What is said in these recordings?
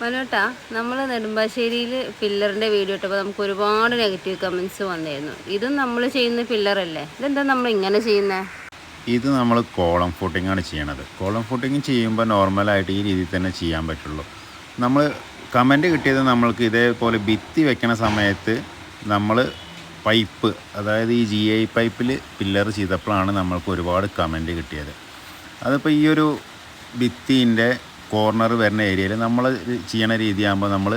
മനോട്ടാ നമ്മൾ നെടുമ്പാശ്ശേരിയിൽ പില്ലറിന്റെ വീഡിയോ ഇട്ടപ്പോൾ നമുക്ക് ഒരുപാട് നെഗറ്റീവ് കമൻസ് വന്നിരുന്നു. ഇതും നമ്മൾ ചെയ്യുന്ന പില്ലറല്ലേ ഇതെന്താ നമ്മൾ ഇങ്ങനെ ചെയ്യുന്നത് ഇത് നമ്മൾ കോളം ഫുട്ടിംഗ് ആണ് ചെയ്യണത്. കോളം ഫുട്ടിങ് ചെയ്യുമ്പോൾ നോർമലായിട്ട് ഈ രീതിയിൽ തന്നെ ചെയ്യാൻ പറ്റുള്ളൂ. നമ്മൾ കമന്റ് കിട്ടിയത് നമ്മൾക്ക് ഇതേപോലെ ഭിത്തി വെക്കണ സമയത്ത് നമ്മൾ പൈപ്പ് അതായത് ഈ ജി ഐ പൈപ്പിൽ പില്ലർ ചെയ്തപ്പോഴാണ് നമ്മൾക്ക് ഒരുപാട് കമന്റ് കിട്ടിയത്. അതിപ്പോൾ ഈ ഒരു ഭിത്തീന്റെ കോർണർ വരുന്ന ഏരിയയിൽ നമ്മൾ ചെയ്യണ രീതിയാകുമ്പോൾ നമ്മൾ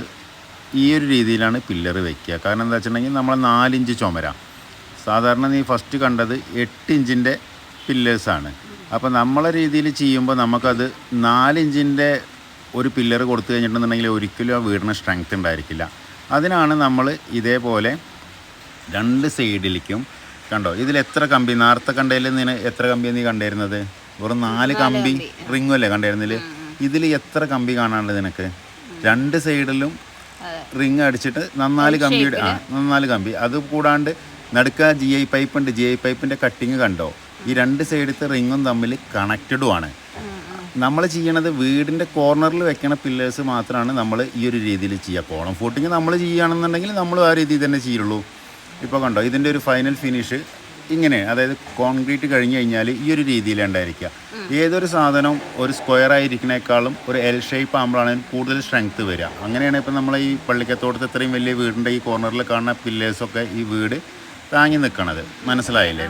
ഈ ഒരു രീതിയിലാണ് പില്ലർ വയ്ക്കുക കാരണം എന്താ വെച്ചിട്ടുണ്ടെങ്കിൽ നമ്മൾ നാലിഞ്ച് ചുമര. സാധാരണ നീ ഫസ്റ്റ് കണ്ടത് എട്ട് ഇഞ്ചിന്റെ പില്ലേഴ്സാണ് അപ്പോൾ നമ്മളെ രീതിയിൽ ചെയ്യുമ്പോൾ നമുക്കത് നാലിഞ്ചിന്റെ ഒരു പില്ലർ കൊടുത്തു കഴിഞ്ഞിട്ടുണ്ടെങ്കിൽ ഒരിക്കലും ആ വീടിന് സ്ട്രെങ്ത് ഉണ്ടായിരിക്കില്ല. അതിനാണ് നമ്മൾ ഇതേപോലെ രണ്ട് സൈഡിലേക്കും കണ്ടോ? ഇതിൽ എത്ര കമ്പി? നേരത്തെ കണ്ടതിൽ നിന്ന് എത്ര കമ്പി നീ കണ്ടിരുന്നത്? വെറും നാല് കമ്പി റിങ്ങും അല്ലേ കണ്ടിരുന്നില്ല ഇതിൽ എത്ര കമ്പി കാണാനുള്ളത് നിനക്ക്? രണ്ട് സൈഡിലും റിങ് അടിച്ചിട്ട് നന്നാൽ കമ്പി ആ നന്നാൽ കമ്പി. അത് കൂടാണ്ട് നടുക്ക ജി ഐ പൈപ്പ് ഉണ്ട്. ജി ഐ പൈപ്പിന്റെ കട്ടിങ് കണ്ടോ? ഈ രണ്ട് സൈഡത്തെ റിങ്ങും തമ്മിൽ കണക്റ്റഡും ആണ്. നമ്മൾ ചെയ്യണത് വീടിന്റെ കോർണറിൽ വെക്കണ പില്ലേഴ്സ് മാത്രമാണ് നമ്മൾ ഈ ഒരു രീതിയിൽ ചെയ്യുക. കോളം ഫൂട്ടിങ് നമ്മൾ ചെയ്യുകയാണെന്നുണ്ടെങ്കിൽ നമ്മൾ ആ രീതിയിൽ തന്നെ ചെയ്യുള്ളൂ. ഇപ്പോൾ കണ്ടോ? ഇതിന്റെ ഒരു ഫൈനൽ ഫിനിഷ് ഇങ്ങനെ അതായത് കോൺക്രീറ്റ് കഴിഞ്ഞ് കഴിഞ്ഞാൽ ഈ ഒരു രീതിയിലാണ് ഉണ്ടായിരിക്കുക. ഏതൊരു സാധനം ഒരു സ്ക്വയർ ആയിരിക്കണേക്കാളും ഒരു എൽ ഷേപ്പ് ആകുമ്പോഴാണ് കൂടുതൽ സ്ട്രെങ്ത് വരിക. അങ്ങനെയാണ് ഇപ്പം നമ്മൾ ഈ പള്ളിക്കത്തോടത്ത് ഇത്രയും വലിയ വീടിന്റെ ഈ കോർണറിൽ കാണുന്ന പില്ലേഴ്സൊക്കെ ഈ വീട് താങ്ങി നിൽക്കണത് മനസ്സിലായില്ലേ?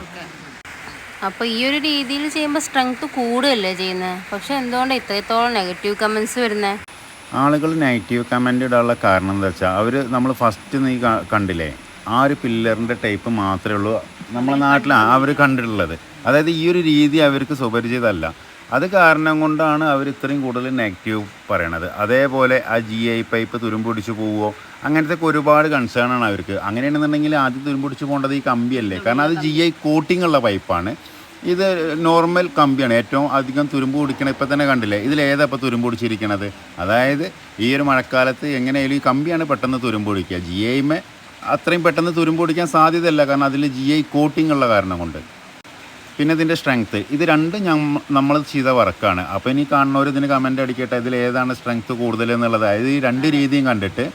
അപ്പോൾ ഈ ഒരു രീതിയിൽ ചെയ്യുമ്പോൾ സ്ട്രെങ്ത് കൂടുകയല്ലേ ചെയ്യുന്നത് പക്ഷെ എന്തുകൊണ്ടാണ് ഇത്രത്തോളം നെഗറ്റീവ് കമൻസ് വരുന്നത് ആളുകൾ നെഗറ്റീവ് കമന്റ് ഇടാനുള്ള കാരണം എന്താ വെച്ചാൽ അവർ നമ്മൾ ഫസ്റ്റ് നീ കണ്ടില്ലേ? ആ ഒരു പില്ലറിന്റെ ടൈപ്പ് മാത്രമേ ഉള്ളൂ നമ്മളെ നാട്ടിൽ അവർ കണ്ടിട്ടുള്ളത്. അതായത് ഈ ഒരു രീതി അവർക്ക് സുപരിചിതമല്ല അത് കാരണം കൊണ്ടാണ് അവർ ഇത്രയും കൂടുതൽ നെഗറ്റീവ് പറയണത്. അതേപോലെ ആ ജി ഐ പൈപ്പ് തുരുമ്പിടിച്ച് പോവുമോ അങ്ങനത്തെ ഒരുപാട് കൺസേൺ ആണ് അവർക്ക്. അങ്ങനെയാണെന്നുണ്ടെങ്കിൽ ആദ്യം തുരുമ്പിടിച്ച് പോകേണ്ടത് ഈ കമ്പിയല്ലേ? കാരണം അത് ജി ഐ കോട്ടിംഗ് ഉള്ള പൈപ്പാണ് ഇത് നോർമൽ കമ്പിയാണ്. ഏറ്റവും അധികം തുരുമ്പ് പിടിക്കണ ഇപ്പം തന്നെ കണ്ടില്ലേ? ഇതിൽ ഏതാ ഇപ്പോൾ തുരുമ്പ് അതായത് ഈ ഒരു മഴക്കാലത്ത് എങ്ങനെയായാലും ഈ കമ്പിയാണ് പെട്ടെന്ന് തുരുമ്പ് പിടിക്കുക. ജി ഐമേ അത്രയും പെട്ടെന്ന് തുരുമ്പ് പിടിക്കാൻ സാധ്യതയല്ല. കാരണം അതിൽ ജി ഐ കോട്ടിംഗ് ഉള്ള കാരണം കൊണ്ട്. പിന്നെ ഇതിന്റെ സ്ട്രെങ്ത്ത് ഇത് രണ്ടും നമ്മൾ ചെയ്ത വർക്കാണ് അപ്പോൾ ഇനി കാണുന്നവർ ഇതിന് കമന്റ് അടിക്കട്ടെ. ഇതിൽ ഏതാണ് സ്ട്രെങ്ത്ത് കൂടുതൽ എന്നുള്ളത്. അതായത് ഈ രണ്ട് രീതിയും കണ്ടിട്ട്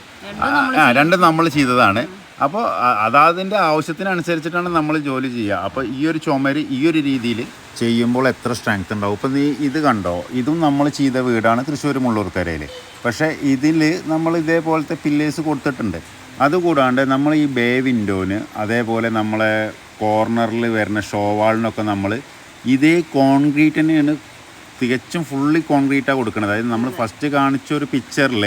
ആ രണ്ടും നമ്മൾ ചെയ്തതാണ്. അപ്പോൾ അതാതിന്റെ ആവശ്യത്തിനനുസരിച്ചിട്ടാണ് നമ്മൾ ജോലി ചെയ്യുക. അപ്പോൾ ഈ ഒരു ചുമര് ഈ ഒരു രീതിയിൽ ചെയ്യുമ്പോൾ എത്ര സ്ട്രെങ്ത് ഉണ്ടാവും? ഇപ്പം നീ ഇത് കണ്ടോ? ഇതും നമ്മൾ ചെയ്ത വീടാണ് തൃശ്ശൂർ മുള്ളൂർക്കരയിൽ പക്ഷേ ഇതിൽ നമ്മൾ ഇതേപോലത്തെ പില്ലേഴ്സ് കൊടുത്തിട്ടുണ്ട്. അതുകൂടാണ്ട് നമ്മൾ ഈ ബേ വിൻഡോന് അതേപോലെ നമ്മളെ കോർണറിൽ വരുന്ന ഷോവാളിനൊക്കെ നമ്മൾ ഇതേ കോൺക്രീറ്റ് തന്നെയാണ് തികച്ചും ഫുള്ളി കോൺക്രീറ്റാണ് കൊടുക്കുന്നത് അതായത് നമ്മൾ ഫസ്റ്റ് കാണിച്ച ഒരു പിക്ചറിൽ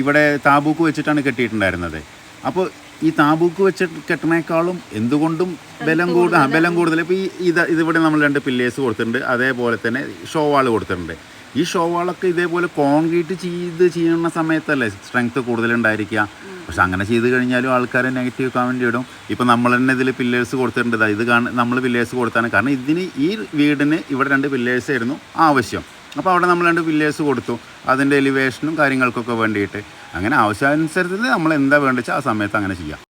ഇവിടെ താബൂക്ക് വെച്ചിട്ടാണ് കെട്ടിയിട്ടുണ്ടായിരുന്നത്. അപ്പോൾ ഈ താബൂക്ക് വെച്ച് കെട്ടണേക്കാളും എന്തുകൊണ്ടും ബലം കൂടുതൽ ആ ബലം കൂടുതൽ. ഇപ്പോൾ ഈ ഇത് ഇതിവിടെ നമ്മൾ രണ്ട് പില്ലേഴ്സ് കൊടുത്തിട്ടുണ്ട്. അതേപോലെ തന്നെ ഷോവാൾ കൊടുത്തിട്ടുണ്ട്. ഈ ഷോവാളൊക്കെ ഇതേപോലെ കോൺക്രീറ്റ് ചെയ്ത് ചെയ്യുന്ന സമയത്തല്ലേ സ്ട്രെങ്ത് കൂടുതലുണ്ടായിരിക്കുക പക്ഷെ അങ്ങനെ ചെയ്ത് കഴിഞ്ഞാലും ആൾക്കാരെ നെഗറ്റീവ് കമന്റ് ഇടും. ഇപ്പം നമ്മൾ തന്നെ ഇതിൽ പില്ലേഴ്സ് കൊടുത്തിട്ടുണ്ട്. ഇത് കാണ നമ്മൾ പില്ലേഴ്സ് കൊടുത്താണ്. കാരണം ഇതിന് ഈ വീടിന് ഇവിടെ രണ്ട് പില്ലേഴ്സ് ആയിരുന്നു ആവശ്യം. അപ്പോൾ അവിടെ നമ്മൾ രണ്ട് വില്ലേഴ്സ് കൊടുത്തു. അതിന്റെ എലിവേഷനും കാര്യങ്ങൾക്കൊക്കെ വേണ്ടിയിട്ട്. അങ്ങനെ ആവശ്യാനുസരിച്ച് നമ്മൾ എന്താ വേണ്ടിച്ചാൽ ആ സമയത്ത് അങ്ങനെ ചെയ്യാം.